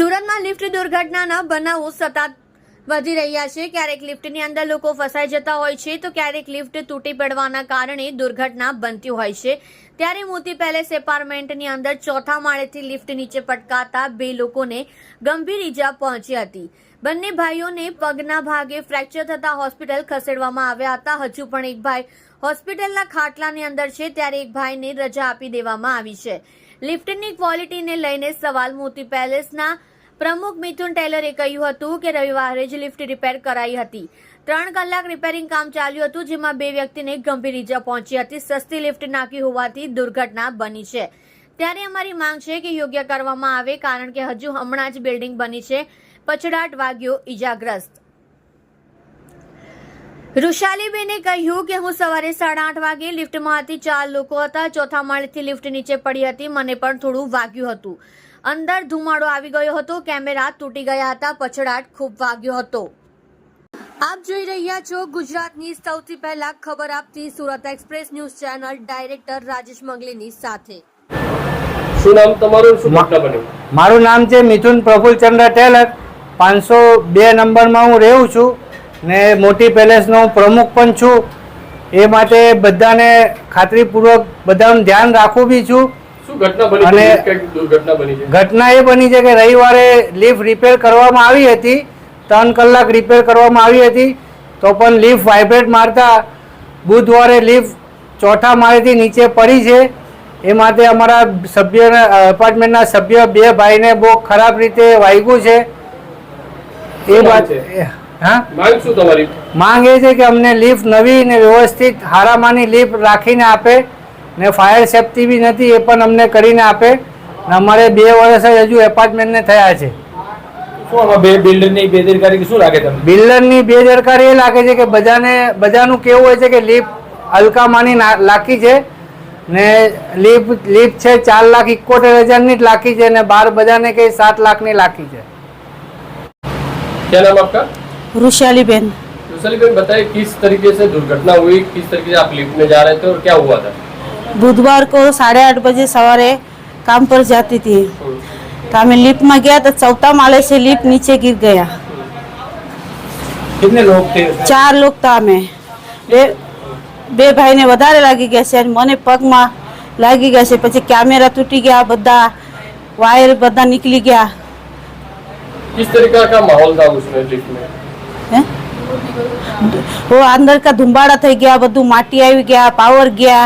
સુરતમાં લિફ્ટ દુર્ઘટનાના બનાવો સતત વધી રહ્યા છે. ક્યારેક લિફ્ટની અંદર લોકો ફસાઈ જતા હોય છે તો ક્યારેક લિફ્ટ તૂટી પડવાના કારણે દુર્ઘટના બનતી હોય છે. ત્યારે મોતી પેલેસ એપાર્ટમેન્ટની અંદર ચોથા માળેથી લિફ્ટ નીચે પટકાતા બે લોકોને ગંભીર ઈજા પહોંચી હતી. બંને ભાઈઓને પગના ભાગે ફ્રેક્ચર થતા હોસ્પિટલ ખસેડવામાં આવ્યા હતા. હજુ પણ એક ભાઈ હોસ્પિટલના ખાટલાની અંદર છે ત્યારે એક ભાઈને રજા આપી દેવામાં આવી છે. લિફ્ટની ક્વોલિટીને લઈને સવાલ મોતી પેલેસના પ્રમુખ મિથુન ટેલરે કહ્યું હતું કે રવિવારે જ લિફ્ટ રિપેર કરાઈ હતી. ત્રણ કલાક રિપેરિંગ કામ ચાલ્યું હતું, જેમાં બે વ્યક્તિને ગંભીર ઈજા પહોંચી હતી. સસ્તી લિફ્ટ નાખી હોવાથી દુર્ઘટના બની છે. ત્યારે અમારી માંગ છે કે યોગ્ય કરવામાં આવે, કારણ કે હજુ હમણાં જ બિલ્ડિંગ બની છે. પછડાટ વાગ્યો, ઈજાગ્રસ્ત. ઋષાલીબેને કહ્યું કે હું સવારે સાડા આઠ વાગે લિફ્ટમાં હતી ચાર લોકો હતા. ચોથા માળેથી લિફ્ટ નીચે પડી હતી. મને પણ થોડું વાગ્યું હતું. અંદર ધુમાડો આવી ગયો હતો કેમેરા તૂટી ગયા હતા પછડાટ ખૂબ વાગ્યો હતો. આપ જોઈ રહ્યા છો ગુજરાતની સૌથી પહેલા ખબર આપતી Surat express news channel director Rajesh મંગલીની સાથે. શું નામ તમારું? શું ઘટના બની? મારું નામ છે મિથુન પ્રફુલચંદ્ર ટેલર. પાંચસો બે નંબરમાં હું રહું છું ને મોટી પેલેસનો હું પ્રમુખ પણ છું. એ માટે બધાને ખાતરીપૂર્વક બધાનું ધ્યાન રાખું બી છું. અને- ઘટના એ બની છે કે રવિવારે લિફ્ટ રિપેર કરવામાં આવી હતી ત્રણ કલાક રિપેર કરવામાં આવી હતી તો પણ લિફ્ટ વાઇબ્રેટ મારતા બુધવારે લિફ્ટ ચોથા માળેથી નીચે પડી છે. એ માટે અમારા સભ્ય એપાર્ટમેન્ટના સભ્ય બે ભાઈને બહુ ખરાબ રીતે વાગ્યું છે. એ વાત હા? માંગ માંગ એ છે કે અમને લિફ્ટ નવી ને વ્યવસ્થિત હારામાની લિફ્ટ રાખીને આપે. ને ફાયર સેફ્ટી બી નથી એ પણ અમને કરીને આપે ને અમારે બે વર્ષ જ હજુ એપાર્ટમેન્ટને થયા છે શું આમાં બે બિલ્ડરની બેદરકારી શું લાગે તમને બિલ્ડરની બેદરકારી એ લાગે છે કે બધાને બધાનું કેવું હોય છે કે લિફ્ટ હલકામાની ના- લાખી છે ને લિફ્ટ લિફ્ટ છે ચાર લાખ ઇકોતેર હજારની જ લાખી છે ને બાર બધાને કઈ સાત લાખની લાખી છે क्या नाम आपका रुशाली बेन रुसली बेन बताइए किस तरीके से दुर्घटना हुई किस तरीके से आप लिफ्ट में जा रहे थे और क्या हुआ था बुधवार को साढ़े आठ बजे सवारे काम पर जाती थी तो हमें लिफ्ट में गया तो चौथा माले से लिफ्ट नीचे गिर गया कितने लोग थे ચાર લોક હતા અમે બે બે ભાઈને વધારે લાગી ગયા છે અને મને પગમાં લાગી ગયા છે પછી કેમેરા તૂટી ગયા બધા વાયર બધા નીકળી ગયા किस तरीका का माहौल था उसमें लिफ्ट में હે वो અંદર કા ધુંબાડા થઈ ગયા બધું માટી આવી ગયા પાવર ગયા